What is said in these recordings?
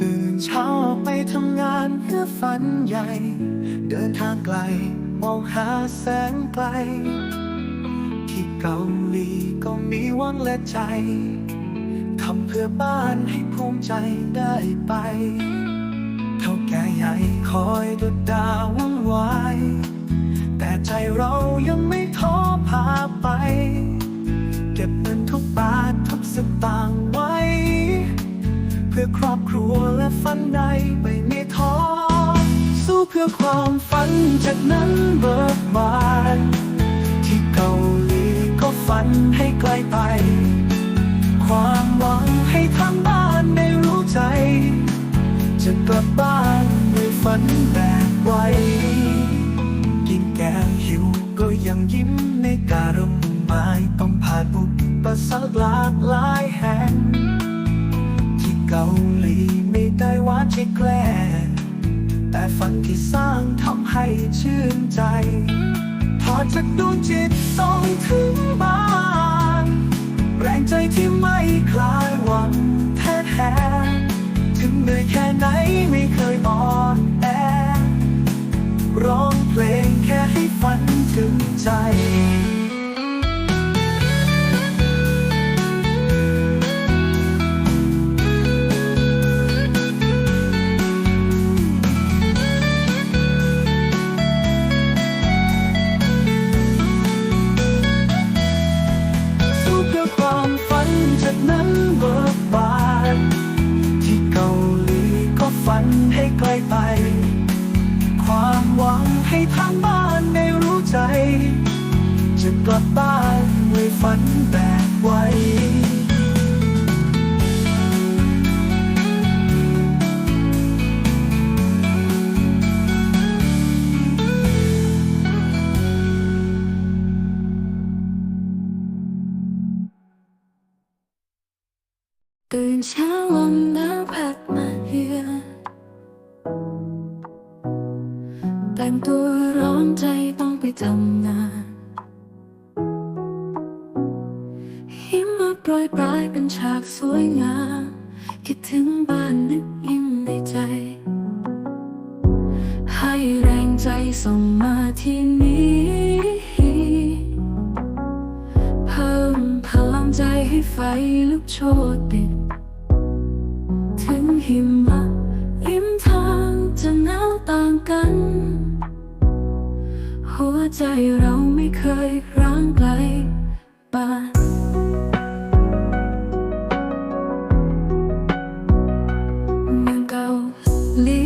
ตื่นเช้าออกไปทำงานเพื่อฝันใหญ่ เดินทางไกล มองหาแสงไกล ที่เกาหลีก็มีหวังและใจทำเพื่อบ้านให้ภูมิใจได้ไป เท่าแก่ใหญ่คอยดุดดาววุ่นวาย แต่ใจเรายัง ครอบครัวและฝันใดไม่มีท้อสู้เพื่อความฝันจากนั้นเบิกบานที่เกาหลีก็ฝันให้ไกลไป ความหวังให้ทางบ้านได้รู้ใจ จะกลับบ้านด้วยฝันแบบไว้กินแกงหิวก็ยังยิ้มในการุณหมายต้องผ่านบุปสรรคหลากหลาย ช่แกล้งแต่ฝันที่สร้างทำให้ชื่นใจ พอจากดวงจิตส่งถึงบ้าน แรงใจที่ไม่คลายหวังแท้แท้ถึงเหนื่อยแค่ไหนไม่เคยอ่อนแอร้องเพลงแค่ให้ฝันถึงใจ กลับบ้านด้วยฝันแบบไว้ ตื่นเช้าลมหนาวพัดมาเยือนแต่งตัวร้อนใจต้องไปทำงาน รยปลายเป็นฉากสวยงาม คิดถึงบ้านนึกยิ้มในใจ ให้แรงใจส่งมาที่นี้ เพิ่มพลังใจให้ไฟลุกโชนติด ถึงหิมะริมทางจะหนาวต่างกัน หัวใจเราไม่เคยร้างไกลบ้าน หลี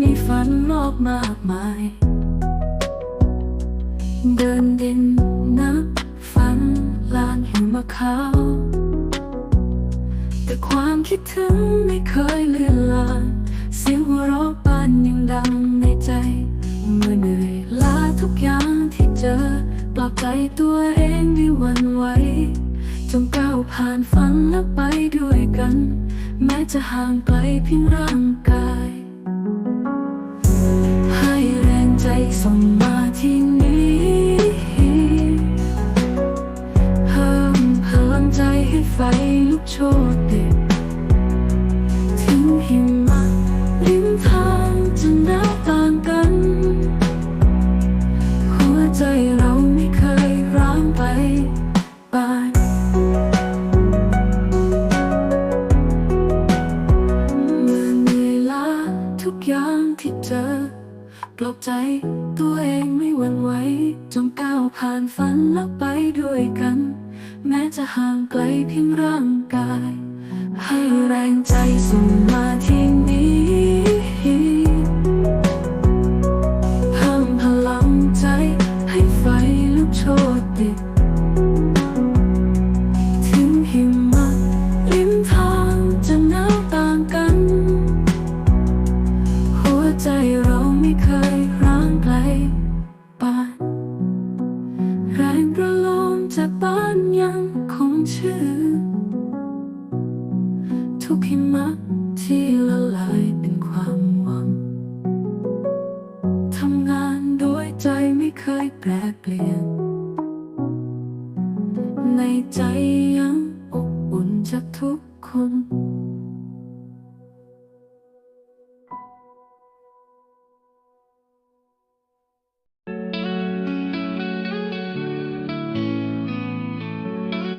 มีฝันโลกมากมาย เดินดินนับฝันลานหิมะขาว แต่ความคิดถึงไม่เคยเลือนลางเสียงหัวเราะปานยังดังในใจ เมื่อเหนื่อยล้าทุกอย่างที่เจอ ปลอบใจตัวเองด้วยหวันไหวจงก้าวผ่านฝันและไปด้วยกัน แม้จะห่างไกลเพียงร่างกาย ฟลุกโชติดถึงหิมะริมทางจะหนาวต่างกัน หัวใจเราไม่เคยร้างไปบานเมื่อเหนื่อยล้าทุกอย่างที่เจอปลอบใจตัวเองไม่หวั่นไหวจงก้าวผ่านฝันแล้วไปด้วยกัน แม้จะห่างไกลเพียงร่างกาย ให้แรงใจส่งมาที่ ทุกหิมะที่ละลายเป็นความหวัง ทำงานด้วยใจไม่เคยแปรเปลี่ยน ในใจยังอบอุ่นจากทุกคน